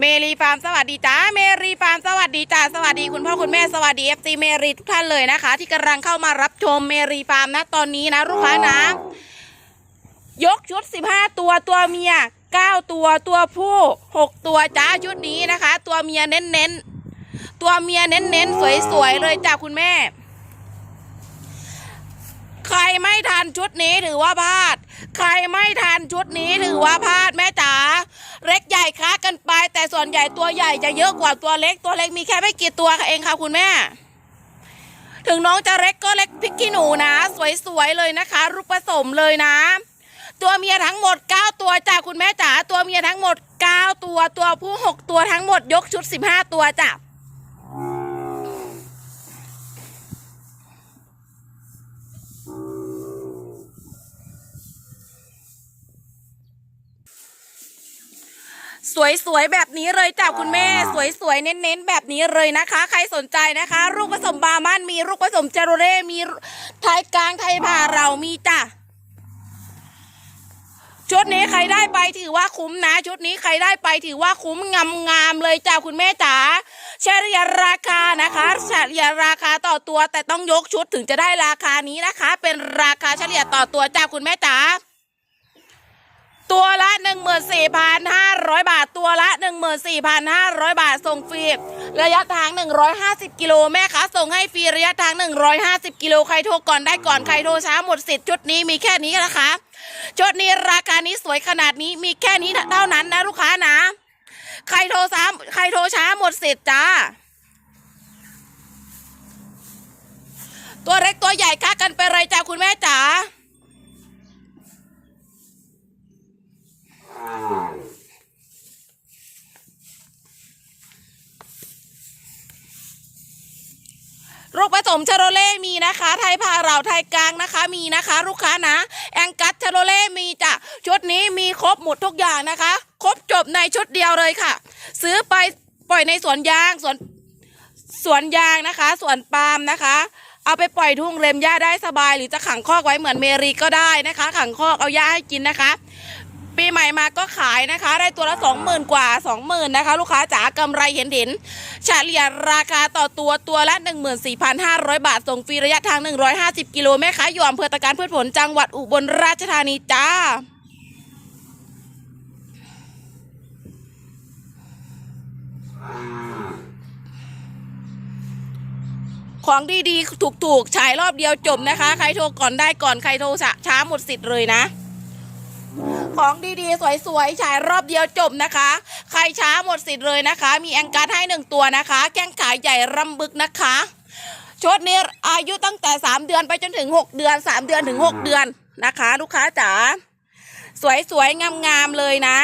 เมรีฟาร์มสวัสดีจ้าเมรีฟาร์มสวัสดีจ้าสวัสดีคุณพ่อคุณแม่สวัสดีเอฟซีเมรีทุกท่านเลยนะคะ ที่กำลังเข้ามารับชมเมรีฟาร์มนะตอนนี้นะลูกค้านะยกชุด 15 ตัวตัวเมีย 9 ตัวตัวผู้ 6 ตัวจ้าชุดนี้นะคะ ตัวเมียเน้นๆตัวเมียเน้นๆสวยๆเลยจ้าคุณแม่ ใครไม่ทันชุดนี้ถือว่าพลาด ใครไม่ทันชุดนี้ถือว่าพลาดแม่จ๋า เล็กใหญ่ค้ากันไป แต่ส่วนใหญ่ตัวใหญ่จะเยอะกว่าตัวเล็กตัวเล็กมีแค่ไม่กี่ตัวเองค่ะคุณแม่ ถึงน้องจะเล็กก็เล็กพริกขี้หนูนะ สวยๆเลยนะคะ รูปผสมเลยนะ ตัวเมียทั้งหมด 9 ตัวจ้ะคุณแม่จ๋าตัวเมียทั้งหมด 9 ตัวตัวผู้ 6 ตัวทั้งหมดยกชุด 15 ตัวจ้ะ สวยๆแบบนี้เลยจ้ะคุณแม่ สวยๆเน้นๆแบบนี้เลยนะคะ ใครสนใจนะคะลูกผสมบาร์มันมีลูกผสมเจโรเร่มีไทยกลางไทยผ่าเรามีจ้ะชุดนี้ใครได้ไปถือว่าคุ้มนะ ชุดนี้ใครได้ไปถือว่าคุ้มงามๆเลยจ้ะคุณแม่จ๋าเฉลี่ยราคานะคะเฉลี่ยราคาต่อตัวแต่ต้องยกชุดถึงจะได้ราคานี้นะคะ เป็นราคาเฉลี่ยต่อตัวจ้ะคุณแม่จ๋าตัวละ 1,400 บาทตัวละ 14,500 บาทส่งฟรีระยะทาง 150 กิโลแม่คะส่งให้ฟรีระยะทาง 150 กิโลใครโทรก่อนได้ก่อนใครโทรช้าหมดสิทธิ์ชุดนี้มีแค่นี้นะคะชุดนี้ราคานี้สวยขนาดนี้มีแค่นี้เท่านั้นนะลูกค้านะ ใครโทรช้าใครโทรช้าหมดสิทธิ์จ้าตัวเล็กตัวใหญ่ค้ากันไปเลยจ้าคุณแม่จ๋า ลูก ผสมชาโรเล่มีนะคะ ไทยพาเราไทยกลางนะคะ มีนะคะลูกค้านะ แองกัสชาโรเล่มีจ้ะชุดนี้มีครบหมดทุกอย่างนะคะ ครบจบในชุดเดียวเลยค่ะ ซื้อไปปล่อยในสวนยางสวนสวนยางนะคะสวนปาล์มนะคะเอาไปปล่อยทุ่งเล็มหญ้าได้สบาย หรือจะขังคอกไว้เหมือนเมรีก็ได้นะคะ ขังคอกเอาหญ้าให้กินนะคะ ปีใหม่มาก็ขายนะคะ ได้ตัวละสองหมื่นกว่าสองหมื่นนะคะ ลูกค้าจ๋ากำไรเห็นเห็นเฉลี่ยราคาต่อตัวตัวละ 14,500 บาท ส่งฟรีระยะทาง 150 กิโลแม่ค้าอยู่อำเภอตะการพืชผลจังหวัดอุบลราชธานีจ้าของดีๆ ถูกๆฉายรอบเดียวจบนะคะ ใครโทรก่อนได้ก่อน ใครโทรช้าหมดสิทธิ์เลยนะ ของดีๆ สวยๆฉายรอบเดียวจบนะคะ ใครช้าหมดสิทธิ์เลยนะคะ มีแองการ์ดให้หนึ่งตัวนะคะ แก้งขาใหญ่รำบึกนะคะชุดนี้อายุตั้งแต่ 3 เดือนไปจนถึง 6 เดือน 3 เดือนถึง 6 เดือนนะคะ ลูกค้าจ๋าสวยๆงามๆเลยนะ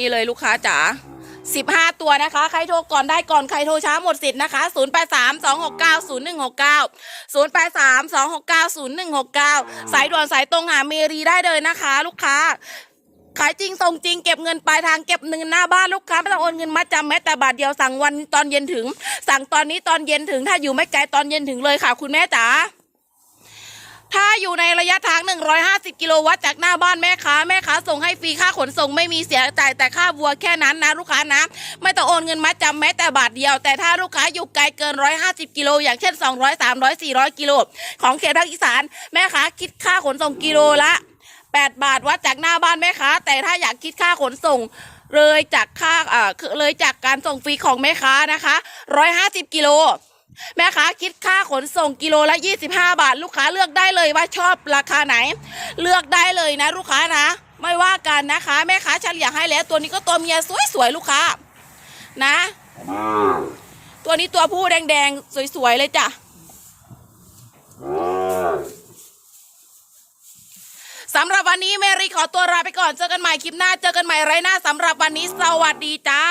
นี่เลยลูกค้าจ๋าสิบห้าตัวนะคะ ใครโทรก่อนได้ก่อนใครโทรช้าหมดสิทธิ์นะคะศูนย์แปดสามสองหกเก้าศูนย์หนึ่งหกเก้าศูนย์แปดสามสองหกเก้าศูนย์หนึ่งหกเก้าสายด่วนสายตรงหาเมรีได้เลยนะคะ ลูกค้า ขายจริงส่งจริงเก็บเงินปลายทางเก็บเงินหน้าบ้านลูกค้าไม่ต้องโอนเงินมาจำแม้แต่บาทเดียวสั่งวันตอนเย็นถึง สั่งตอนนี้ตอนเย็นถึงถ้าอยู่ไม่ไกลตอนเย็นถึงเลยค่ะ คุณแม่จ๋าถ้า อยู่ในระยะทาง 150 กิโลวัตต์จากหน้าบ้านแม่ค้าแม่ค้าส่งให้ฟรีค่าขนส่งไม่มีเสียจ่ายแต่ค่าวัวแค่นั้นนะลูกค้านะ ไม่ต้องโอนเงินมาจำแม้แต่บาทเดียว แต่ถ้าลูกค้าอยู่ไกลเกิน 150 กิโลอย่างเช่น 200 300 400 กิโลของเขตภาคอีสานแม่ค้าคิดค่าขนส่งกิโลละ8 บาทวัดจากหน้าบ้านแม่ค้า แต่ถ้าอยากคิดค่าขนส่งเลยจากค่าเอ่อคือเลยจากการส่งฟรีของแม่ค้านะคะ 150 กิโล แม่ค้าคิดค่าขนส่งกิโลละ 25 บาท ลูกค้าเลือกได้เลยว่าชอบราคาไหน เลือกได้เลยนะ ลูกค้านะ ไม่ว่ากันนะคะ แม่ค้าเฉลี่ยให้แล้ว ตัวนี้ก็ตัวเมียสวยๆลูกค้า นะ ตัวนี้ตัวผู้แดงๆสวยๆเลยจ้ะสำหรับวันนี้เมรีขอตัวลาไปก่อนเจอกันใหม่คลิปหน้าเจอกันใหม่ไรหน้าสำหรับวันนี้สวัสดีจ้า